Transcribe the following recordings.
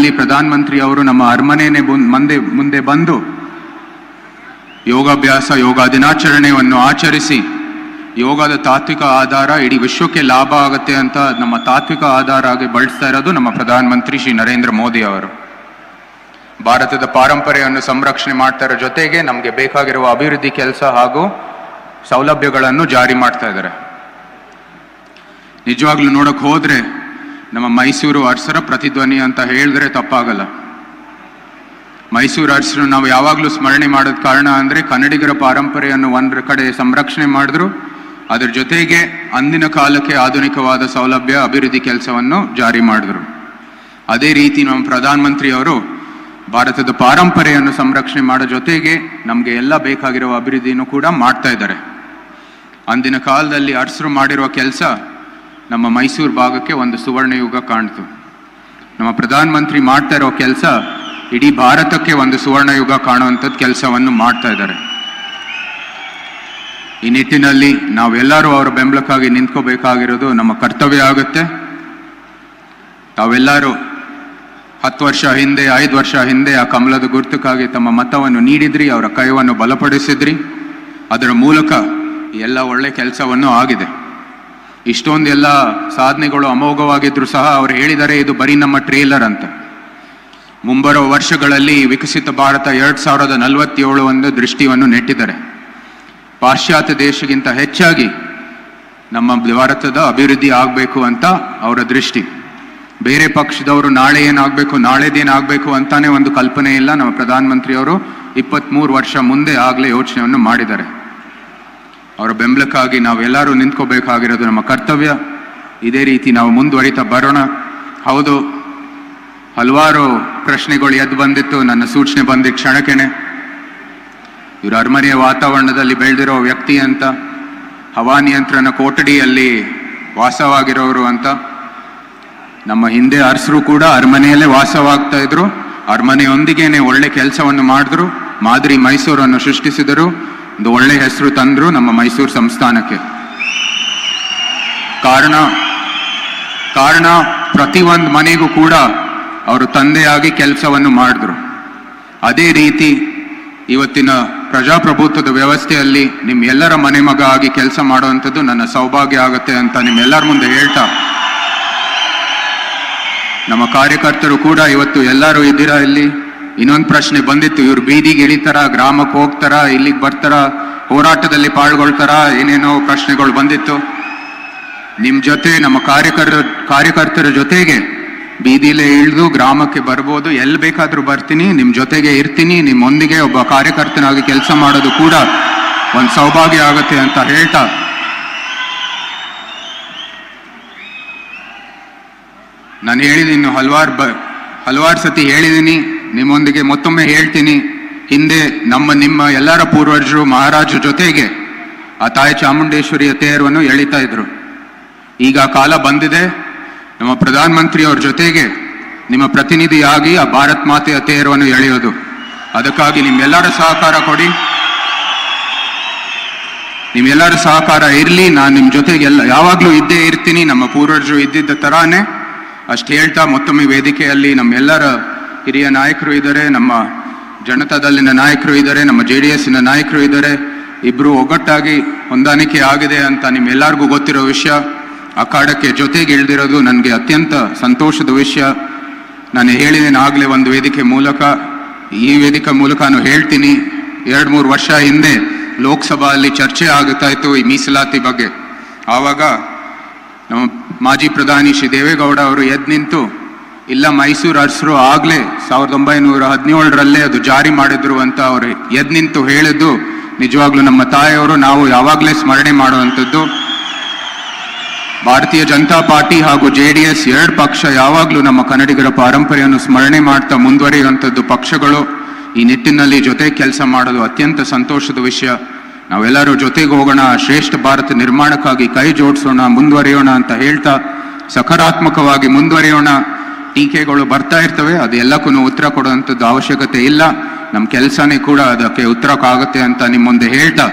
ಇಲ್ಲಿ ಪ್ರಧಾನಮಂತ್ರಿ ಅವರು ನಮ್ಮ ಅರಮನೆಯೇ ಮುಂದೆ ಮುಂದೆ ಬಂದು ಯೋಗಾಭ್ಯಾಸ, ಯೋಗ ದಿನಾಚರಣೆಯನ್ನು ಆಚರಿಸಿ, ಯೋಗದ ತಾತ್ವಿಕ ಆಧಾರ, ಇಡೀ ವಿಶ್ವಕ್ಕೆ ಲಾಭ ಆಗುತ್ತೆ ಅಂತ ನಮ್ಮ ತಾತ್ವಿಕ ಆಧಾರ ಆಗಿ ಬಳಸ್ತಾ ಇರೋದು ನಮ್ಮ ಪ್ರಧಾನಮಂತ್ರಿ ಶ್ರೀ ನರೇಂದ್ರ ಮೋದಿ ಅವರು. ಭಾರತದ ಪಾರಂಪರೆಯನ್ನು ಸಂರಕ್ಷಣೆ ಮಾಡ್ತಾ ಜೊತೆಗೆ ನಮಗೆ ಬೇಕಾಗಿರುವ ಅಭಿವೃದ್ಧಿ ಕೆಲಸ ಹಾಗೂ ಸೌಲಭ್ಯಗಳನ್ನು ಜಾರಿ ಮಾಡ್ತಾ ಇದ್ದಾರೆ. ನಿಜವಾಗ್ಲೂ ನೋಡಕ್ ಹೋದ್ರೆ ನಮ್ಮ ಮೈಸೂರು ಅರಸರ ಪ್ರತಿಧ್ವನಿ ಅಂತ ಹೇಳಿದ್ರೆ ತಪ್ಪಾಗಲ್ಲ. ಮೈಸೂರು ಅರಸರು ನಾವು ಯಾವಾಗಲೂ ಸ್ಮರಣೆ ಮಾಡೋದ್ ಕಾರಣ ಅಂದ್ರೆ ಕನ್ನಡಿಗರ ಪಾರಂಪರೆಯನ್ನು ಒಂದ್ರ ಕಡೆ ಸಂರಕ್ಷಣೆ ಮಾಡಿದ್ರು. ಅದರ ಜೊತೆಗೆ ಅಂದಿನ ಕಾಲಕ್ಕೆ ಆಧುನಿಕವಾದ ಸೌಲಭ್ಯ, ಅಭಿವೃದ್ಧಿ ಕೆಲಸವನ್ನು ಜಾರಿ ಮಾಡಿದ್ರು. ಅದೇ ರೀತಿ ನಮ್ಮ ಪ್ರಧಾನಮಂತ್ರಿಯವರು ಭಾರತದ ಪಾರಂಪರೆಯನ್ನು ಸಂರಕ್ಷಣೆ ಮಾಡೋ ಜೊತೆಗೆ ನಮಗೆ ಎಲ್ಲ ಬೇಕಾಗಿರುವ ಅಭಿವೃದ್ಧಿಯನ್ನು ಕೂಡ ಮಾಡ್ತಾ ಇದ್ದಾರೆ. ಅಂದಿನ ಕಾಲದಲ್ಲಿ ಅರಸರು ಮಾಡಿರುವ ಕೆಲಸ ನಮ್ಮ ಮೈಸೂರು ಭಾಗಕ್ಕೆ ಒಂದು ಸುವರ್ಣ ಯುಗ ಕಾಣ್ತು. ನಮ್ಮ ಪ್ರಧಾನಮಂತ್ರಿ ಮಾಡ್ತಾ ಇರೋ ಕೆಲಸ ಇಡೀ ಭಾರತಕ್ಕೆ ಒಂದು ಸುವರ್ಣ ಯುಗ ಕಾಣುವಂಥದ್ದು ಕೆಲಸವನ್ನು ಮಾಡ್ತಾ ಇದ್ದಾರೆ. ಈ ನಿಟ್ಟಿನಲ್ಲಿ ನಾವೆಲ್ಲರೂ ಅವರ ಬೆಂಬಲಕ್ಕಾಗಿ ನಿಂತ್ಕೋಬೇಕಾಗಿರೋದು ನಮ್ಮ ಕರ್ತವ್ಯ ಆಗುತ್ತೆ. ತಾವೆಲ್ಲರೂ ಹತ್ತು ವರ್ಷ ಹಿಂದೆ, ಐದು ವರ್ಷ ಹಿಂದೆ ಆ ಕಮಲದ ಗುರುತಕ್ಕಾಗಿ ತಮ್ಮ ಮತವನ್ನು ನೀಡಿದ್ರಿ, ಅವರ ಕೈವನ್ನು ಬಲಪಡಿಸಿದ್ರಿ. ಅದರ ಮೂಲಕ ಎಲ್ಲ ಒಳ್ಳೆ ಕೆಲಸವನ್ನು ಆಗಿದೆ. ಇಷ್ಟೊಂದೆಲ್ಲ ಸಾಧನೆಗಳು ಅಮೋಘವಾಗಿದ್ದರೂ ಸಹ ಅವರು ಹೇಳಿದ್ದಾರೆ ಇದು ಬರೀ ನಮ್ಮ ಟ್ರೇಲರ್ ಅಂತ. ಮುಂಬರುವ ವರ್ಷಗಳಲ್ಲಿ ವಿಕಸಿತ ಭಾರತ ಎರಡ್ ಸಾವಿರದ ನಲವತ್ತೇಳು ಒಂದು ದೃಷ್ಟಿಯನ್ನು ನೆಟ್ಟಿದ್ದಾರೆ. ಪಾಶ್ಚಾತ್ಯ ದೇಶಕ್ಕಿಂತ ಹೆಚ್ಚಾಗಿ ನಮ್ಮ ಭಾರತದ ಅಭಿವೃದ್ಧಿ ಆಗಬೇಕು ಅಂತ ಅವರ ದೃಷ್ಟಿ. ಬೇರೆ ಪಕ್ಷದವರು ನಾಳೆ ಏನಾಗಬೇಕು, ನಾಳೆದೇನಾಗಬೇಕು ಅಂತಾನೆ ಒಂದು ಕಲ್ಪನೆ ಇಲ್ಲ. ನಮ್ಮ ಪ್ರಧಾನಮಂತ್ರಿಯವರು ಇಪ್ಪತ್ತ್ಮೂರು ವರ್ಷ ಮುಂದೆ ಆಗಲೇ ಯೋಚನೆಯನ್ನು ಮಾಡಿದ್ದಾರೆ. ಅವರ ಬೆಂಬಲಕ್ಕಾಗಿ ನಾವೆಲ್ಲರೂ ನಿಂತ್ಕೋಬೇಕಾಗಿರೋದು ನಮ್ಮ ಕರ್ತವ್ಯ. ಇದೇ ರೀತಿ ನಾವು ಮುಂದುವರಿತಾ ಬರೋಣ. ಹೌದು, ಹಲವಾರು ಪ್ರಶ್ನೆಗಳು ಎದ್ದು ಬಂದಿತ್ತು. ನನ್ನ ಸೂಚನೆ ಬಂದಿದ್ದ ಕ್ಷಣಕ್ಕೆ ಇವರು ಅರಮನೆಯ ವಾತಾವರಣದಲ್ಲಿ ಬೆಳೆದಿರೋ ವ್ಯಕ್ತಿ ಅಂತ ಹವಾನಿಯಂತ್ರಣ ಕೊಠಡಿಯಲ್ಲಿ ವಾಸವಾಗಿರೋರು ಅಂತ. ನಮ್ಮ ಹಿಂದೆ ಅರಸರು ಕೂಡ ಅರಮನೆಯಲ್ಲೇ ವಾಸವಾಗ್ತಾ ಇದ್ರು. ಅರಮನೆಯೊಂದಿಗೇನೆ ಒಳ್ಳೆ ಕೆಲಸವನ್ನು ಮಾಡಿದ್ರು. ಮಾದರಿ ಮೈಸೂರನ್ನು ಸೃಷ್ಟಿಸಿದರು. ಒಂದು ಒಳ್ಳೆ ಹೆಸರು ತಂದ್ರು ನಮ್ಮ ಮೈಸೂರು ಸಂಸ್ಥಾನಕ್ಕೆ. ಕಾರಣ ಕಾರಣ ಪ್ರತಿಯೊಂದು ಮನೆಗೂ ಕೂಡ ಅವರು ತಂದೆಯಾಗಿ ಕೆಲಸವನ್ನು ಮಾಡಿದ್ರು. ಅದೇ ರೀತಿ ಇವತ್ತಿನ ಪ್ರಜಾಪ್ರಭುತ್ವದ ವ್ಯವಸ್ಥೆಯಲ್ಲಿ ನಿಮ್ಮೆಲ್ಲರ ಮನೆ ಮಗ ಆಗಿ ಕೆಲಸ ಮಾಡುವಂಥದ್ದು ನನ್ನ ಸೌಭಾಗ್ಯ ಆಗುತ್ತೆ ಅಂತ ನಿಮ್ಮೆಲ್ಲರ ಮುಂದೆ ಹೇಳ್ತಾ, ನಮ್ಮ ಕಾರ್ಯಕರ್ತರು ಕೂಡ ಇವತ್ತು ಎಲ್ಲರೂ ಇದ್ದೀರಾ ಇಲ್ಲಿ? ಇನ್ನೊಂದು ಪ್ರಶ್ನೆ ಬಂದಿತ್ತು, ಇವ್ರು ಬೀದಿಗೆ ಇಳಿತಾರ, ಗ್ರಾಮಕ್ಕೆ ಹೋಗ್ತಾರ, ಇಲ್ಲಿಗೆ ಬರ್ತಾರ, ಹೋರಾಟದಲ್ಲಿ ಪಾಲ್ಗೊಳ್ತಾರ, ಏನೇನೋ ಪ್ರಶ್ನೆಗಳು ಬಂದಿತ್ತು. ನಿಮ್ಮ ಜೊತೆ, ನಮ್ಮ ಕಾರ್ಯಕರ್ತರ ಕಾರ್ಯಕರ್ತರ ಜೊತೆಗೆ ಬೀದಿಲೇ ಇಳಿದು ಗ್ರಾಮಕ್ಕೆ ಬರ್ಬೋದು ಎಲ್ಲಿ ಬೇಕಾದರೂ ಬರ್ತೀನಿ ನಿಮ್ಮ ಜೊತೆಗೆ ಇರ್ತೀನಿ, ನಿಮ್ಮೊಂದಿಗೆ ಒಬ್ಬ ಕಾರ್ಯಕರ್ತನಾಗಿ ಕೆಲಸ ಮಾಡೋದು ಕೂಡ ಒಂದು ಸೌಭಾಗ್ಯ ಆಗುತ್ತೆ ಅಂತ ಹೇಳ್ತಾ. ನಾನು ಹೇಳಿದ್ದೀನಿ ಹಲವಾರು ಬ, ಹಲವಾರು ಸತಿ ಹೇಳಿದ್ದೀನಿ ನಿಮ್ಮೊಂದಿಗೆ ಮತ್ತೊಮ್ಮೆ ಹೇಳ್ತೀನಿ, ಹಿಂದೆ ನಮ್ಮ, ನಿಮ್ಮ ಎಲ್ಲರ ಪೂರ್ವಜರು ಮಹಾರಾಜ ಜೊತೆಗೆ ಆ ತಾಯಿ ಚಾಮುಂಡೇಶ್ವರಿಯ ತೇರವನ್ನು ಎಳಿತಾ ಇದ್ರು. ಈಗ ಕಾಲ ಬಂದಿದೆ, ನಮ್ಮ ಪ್ರಧಾನಮಂತ್ರಿ ಮಂತ್ರಿಯವ್ರ ಜೊತೆಗೆ ನಿಮ್ಮ ಪ್ರತಿನಿಧಿಯಾಗಿ ಆ ಭಾರತ್ ಮಾತೆಯ ತೇರವನ್ನು ಎಳೆಯೋದು. ಅದಕ್ಕಾಗಿ ನಿಮ್ಮೆಲ್ಲರ ಸಹಕಾರ ಕೊಡಿ. ನಿಮ್ಮೆಲ್ಲರ ಸಹಕಾರ ಇರಲಿ, ನಾನು ನಿಮ್ಮ ಜೊತೆಗೆ ಎಲ್ಲ, ಯಾವಾಗಲೂ ಇದ್ದೇ ಇರ್ತೀನಿ, ನಮ್ಮ ಪೂರ್ವಜರು ಇದ್ದಿದ್ದ ತರಾನೇ. ಅಷ್ಟು ಹೇಳ್ತಾ ಮತ್ತೊಮ್ಮೆ ವೇದಿಕೆಯಲ್ಲಿ ನಮ್ಮೆಲ್ಲರ ಹಿರಿಯ ನಾಯಕರು ಇದ್ದಾರೆ, ನಮ್ಮ ಜನತಾದಲ್ಲಿನ ನಾಯಕರು ಇದ್ದಾರೆ, ನಮ್ಮ ಜೆ ಡಿ ಎಸ್ಸಿನ ನಾಯಕರು ಇದ್ದಾರೆ. ಇಬ್ರು ಒಗ್ಗಟ್ಟಾಗಿ ಹೊಂದಾಣಿಕೆ ಆಗಿದೆ ಅಂತ ನಿಮ್ಮೆಲ್ಲರಿಗೂ ಗೊತ್ತಿರೋ ವಿಷಯ. ಅಖಾಡಕ್ಕೆ ಜೊತೆಗೆ ಇಳಿದಿರೋದು ನನಗೆ ಅತ್ಯಂತ ಸಂತೋಷದ ವಿಷಯ. ನಾನು ಹೇಳಿದ್ದೇನೆ ಆಗಲೇ ಒಂದು ವೇದಿಕೆ ಮೂಲಕ. ಈ ವೇದಿಕೆ ಮೂಲಕ ನಾನು ಹೇಳ್ತೀನಿ, ಎರಡು ಮೂರು ವರ್ಷ ಹಿಂದೆ ಲೋಕಸಭೆಯಲ್ಲಿ ಚರ್ಚೆ ಆಗುತ್ತಾ ಇತ್ತು ಈ ಮೀಸಲಾತಿ ಬಗ್ಗೆ. ಆವಾಗ ನಮ್ಮ ಮಾಜಿ ಪ್ರಧಾನಿ ಶ್ರೀ ದೇವೇಗೌಡ ಅವರು ಎದ್ದು ನಿಂತು ಇಲ್ಲ ಮೈಸೂರು ಅರಸರು ಆಗಲೇ ಸಾವಿರದ ಒಂಬೈನೂರ ಹದಿನೇಳರಲ್ಲೇ ಅದು ಜಾರಿ ಮಾಡಿದ್ರು ಅಂತ ಅವರು ಎದ್ದು ನಿಂತು ಹೇಳಿದ್ದು ನಿಜವಾಗ್ಲೂ ನಮ್ಮ ತಾಯಿಯವರು, ನಾವು ಯಾವಾಗಲೇ ಸ್ಮರಣೆ ಮಾಡುವಂಥದ್ದು. ಭಾರತೀಯ ಜನತಾ ಪಾರ್ಟಿ ಹಾಗೂ ಜೆ ಡಿ ಎಸ್ ಎರಡು ಪಕ್ಷ ಯಾವಾಗಲೂ ನಮ್ಮ ಕನ್ನಡಿಗರ ಪಾರಂಪರೆಯನ್ನು ಸ್ಮರಣೆ ಮಾಡ್ತಾ ಮುಂದುವರಿಯುವಂಥದ್ದು ಪಕ್ಷಗಳು. ಈ ನಿಟ್ಟಿನಲ್ಲಿ ಜೊತೆ ಕೆಲಸ ಮಾಡೋದು ಅತ್ಯಂತ ಸಂತೋಷದ ವಿಷಯ. ನಾವೆಲ್ಲರೂ ಜೊತೆಗೆ ಹೋಗೋಣ, ಶ್ರೇಷ್ಠ ಭಾರತ ನಿರ್ಮಾಣಕ್ಕಾಗಿ ಕೈ ಜೋಡಿಸೋಣ, ಮುಂದುವರಿಯೋಣ ಅಂತ ಹೇಳ್ತಾ ಸಕಾರಾತ್ಮಕವಾಗಿ ಮುಂದುವರಿಯೋಣ. ಟೀಕೆಗಳು ಬರ್ತಾ ಇರ್ತವೆ, ಅದೆಲ್ಲಕ್ಕೂ ಉತ್ತರ ಕೊಡುವಂಥದ್ದು ಅವಶ್ಯಕತೆ ಇಲ್ಲ. ನಮ್ಮ ಕೆಲಸನೇ ಕೂಡ ಅದಕ್ಕೆ ಉತ್ತರಕ್ಕಾಗತ್ತೆ ಅಂತ ನಿಮ್ಮ ಮುಂದೆ ಹೇಳ್ತಾ,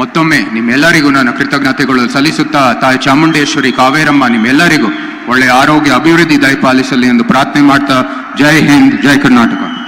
ಮತ್ತೊಮ್ಮೆ ನಿಮ್ಮೆಲ್ಲರಿಗೂ ನನ್ನ ಕೃತಜ್ಞತೆಗಳು ಸಲ್ಲಿಸುತ್ತಾ, ತಾಯಿ ಚಾಮುಂಡೇಶ್ವರಿ ಕಾವೇರಮ್ಮ ನಿಮ್ಮೆಲ್ಲರಿಗೂ ಒಳ್ಳೆಯ ಆರೋಗ್ಯ, ಅಭಿವೃದ್ಧಿ ದಯಪಾಲಿಸಲಿ ಎಂದು ಪ್ರಾರ್ಥನೆ ಮಾಡ್ತಾ, ಜೈ ಹಿಂದ್, ಜೈ ಕರ್ನಾಟಕ.